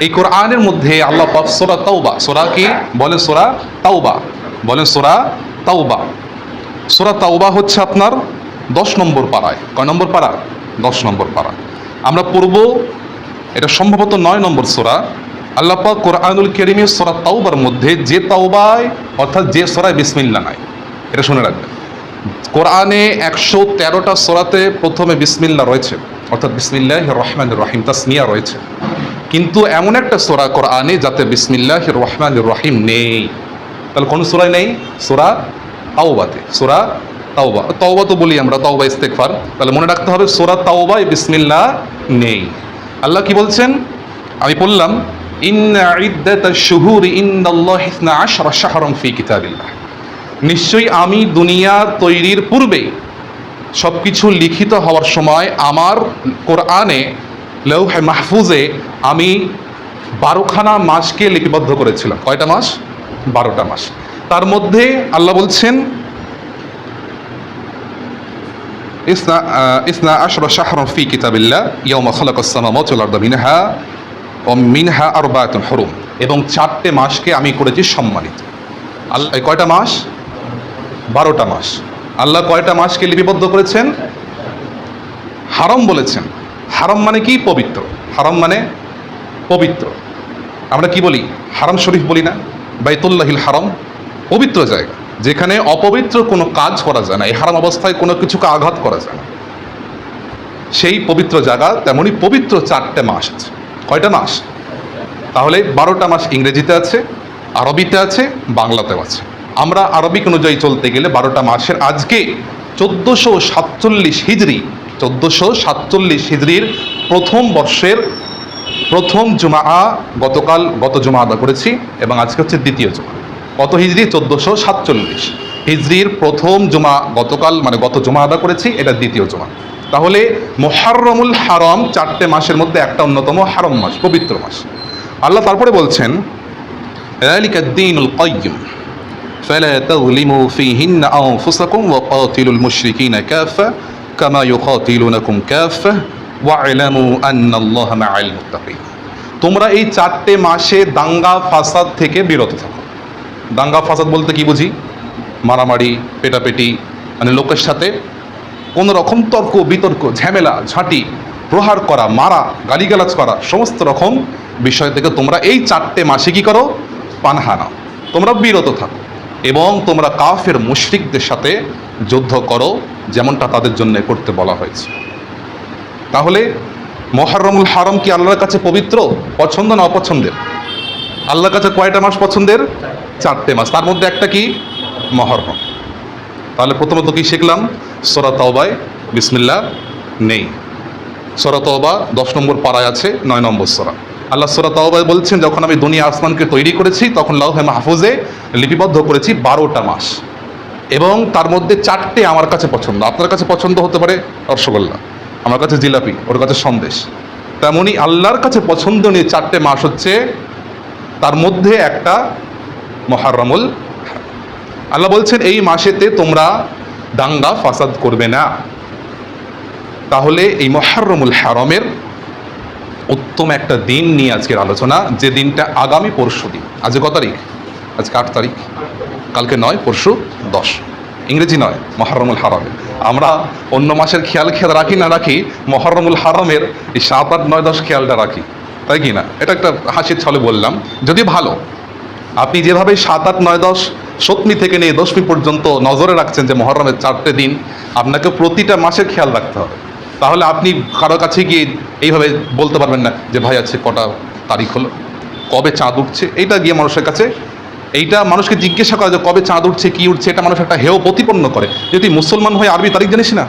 এই কোরআনের মধ্যে আল্লাহ সোরা তাওবা, সোরা কি? বলেন সোরা তাওবা, বলেন সোরা তাওবা। সোরা তাওবা হচ্ছে আপনার দশ নম্বর পাড়ায়। কয় নম্বর পাড়া? দশ নম্বর পাড়া। আমরা পড়ব, এটা সম্ভবত নয় নম্বর সোরা। আল্লাহ পাক কোরআনুল কেরিমের সোরা তাওবার মধ্যে যে তাওবায়, অর্থাৎ যে সোরায় বিসমিল্লা নাই। এটা শুনে রাখবেন। কোরআনে একশো তেরোটা সোরাতে প্রথমে বিসমিল্লা রয়েছে। অর্থাৎ বিসমিল্লাহ রহমান রহিম, তাসমিয়া রয়েছে। কিন্তু এমন একটা সোরা কোরআনে যাতে বিসমিল্লাহ রহমান রহিম নেই। তাহলে কোন সোরায় নেই? সোরা তাওবাতে, সোরা তাওবা। তাওবা তো বলি আমরা, তাওবা ইস্তেকফার তাহলে মনে রাখতে হবে সোরা তাওবায় বিসমিল্লাহ নেই। আল্লাহ কি বলছেন? আমি বললাম নিশ্চয়ই আমি দুনিয়া তৈরির পূর্বেই সব কিছু লিখিত হওয়ার সময় আমার কোরআনে লৌহে মাহফুজে আমি বারোখানা মাসকে লিপিবদ্ধ করেছিলাম। কয়টা মাস? বারোটা মাস। তার মধ্যে আল্লাহ বলছেন, ইসনা ইসনা আশরা শাহরন ফি সামাওয়াতি ওয়াল আরদা মিনহা ও মিনহা আরবায়াতুন হুরুম। এবং চারটে মাসকে আমি করেছি সম্মানিত। আল্লাহ কয়টা মাস? বারোটা মাস। আল্লাহ কয়টা মাসকে লিপিবদ্ধ করেছেন? হারম বলেছেন। হারম মানে কি? পবিত্র। হারম মানে পবিত্র। আমরা কি বলি? হারাম শরীফ বলি না। বাইতুল্লাহিল হারম পবিত্র জায়গা। যেখানে অপবিত্র কোনো কাজ করা যায় না। এই হারাম অবস্থায় কোনো কিছুকে আঘাত করা যায় না। সেই পবিত্র জায়গা তেমনই পবিত্র চারটে মাস আছে। কয়টা মাস? তাহলে বারোটা মাস ইংরেজিতে আছে, আরবিতে আছে, বাংলাতেও আছে। আমরা আরবিক অনুযায়ী চলতে গেলে বারোটা মাসের আজকে চোদ্দোশো সাতচল্লিশ হিজড়ি চোদ্দোশো সাতচল্লিশ হিজড়ির প্রথম বর্ষের প্রথম জুমা গতকাল গত জুমা আদা করেছি এবং আজকে হচ্ছে দ্বিতীয় জুমা কত হিজড়ি চোদ্দোশো সাতচল্লিশ হিজড়ির প্রথম জুমা গতকাল মানে গত জুমা আদা করেছি এটা দ্বিতীয় জুমা তাহলে মোহাররমুল হারম চারটে মাসের মধ্যে একটা অন্যতম হারম মাস পবিত্র মাস আল্লাহ তারপরে বলছেন ذلك الدين القيم فلا تظلموا فيهن أنفسكم وقاتلوا المشركين كافة কামা ইউকাতিলুনাকুম কাফা أن الله مع المتقين. তোমরা এই চারটে মাসে দাঙ্গা ফাসাদ থেকে বিরত থাকো। দাঙ্গা ফাসাদ বলতে কি বুঝি? মারামারি, পেটাপেটি মানে লোকের সাথে কোনো রকম তর্ক, বিতর্ক, ঝামেলা, ঝাঁটি, প্রহার করা, মারা, গালিগালাজ করা, সমস্ত রকম বিষয় থেকে তোমরা এই চারটে মাসে কি করো? পানহানা তোমরা বিরত থাকো। এবং তোমরা কাফের মুশরিকদের সাথে যুদ্ধ করো, যেমনটা তাদের জন্য করতে বলা হয়েছে। তাহলে মহারমুল হারম কি আল্লাহর কাছে পবিত্র, পছন্দ না অপছন্দের? আল্লাহর কাছে কয়টা মাস পছন্দের? চারটে মাস। তার মধ্যে একটা কি? মহরম। তাহলে প্রথমত কি শিখলাম? সোরা বিসমিল্লা নেই। সোরা দশ নম্বর পাড়ায় আছে, নয় নম্বর সোরা। আল্লাহ সোরা তওবায় বলছেন, যখন আমি দুনিয়া আসমানকে তৈরি করেছি, তখন লাউহে মাহফুজে লিপিবদ্ধ করেছি বারোটা মাস। এবং তার মধ্যে চারটে আমার কাছে পছন্দ। আপনার কাছে পছন্দ হতে পারে রসগোল্লা। আমার কাছে জিলাপি, ওর কাছে সন্দেশ। তেমনই আল্লাহর কাছে পছন্দনীয় চারটে মাস হচ্ছে, তার মধ্যে একটা মহারমুল আল্লাহ বলছেন, এই মাসেতে তোমরা দাঙ্গা, ফাসাদ করবে না। তাহলে এই মহারমুল হারমের উত্তম একটা দিন নিয়ে আজকের আলোচনা, যে দিনটা আগামী পরশু দিন। আজকে কত তারিখ? আজকে আট তারিখ। কালকে নয়, পরশু দশ। ইংরেজি নয়, মহরমুল হারমের আমরা অন্য মাসের খেয়াল খেয়াল রাখি না রাখি, মহরমুল হারমের এই সাত আট নয় দশ খেয়ালটা রাখি। তাই কি না? এটা একটা হাসির ছলে বললাম। যদি ভালো, আপনি যেভাবে সাত আট নয় দশ সপ্তমী থেকে নিয়ে দশমী পর্যন্ত নজরে রাখছেন যে মহরমের চারটে দিন, আপনাকে প্রতিটা মাসের খেয়াল রাখতে হবে। তাহলে আপনি কারোর কাছে গিয়ে এইভাবে বলতে পারবেন না যে, ভাই আছে কটা তারিখ হলো? কবে চাঁদ উঠছে? এইটা গিয়ে মানুষের কাছে, এইটা মানুষকে জিজ্ঞাসা করা যে, কবে চাঁদ উঠছে? কী উঠছে? এটা মানুষ একটা হেয় প্রতিপন্ন করে। যদি মুসলমান হয়ে আরবি তারিখ জানিস না?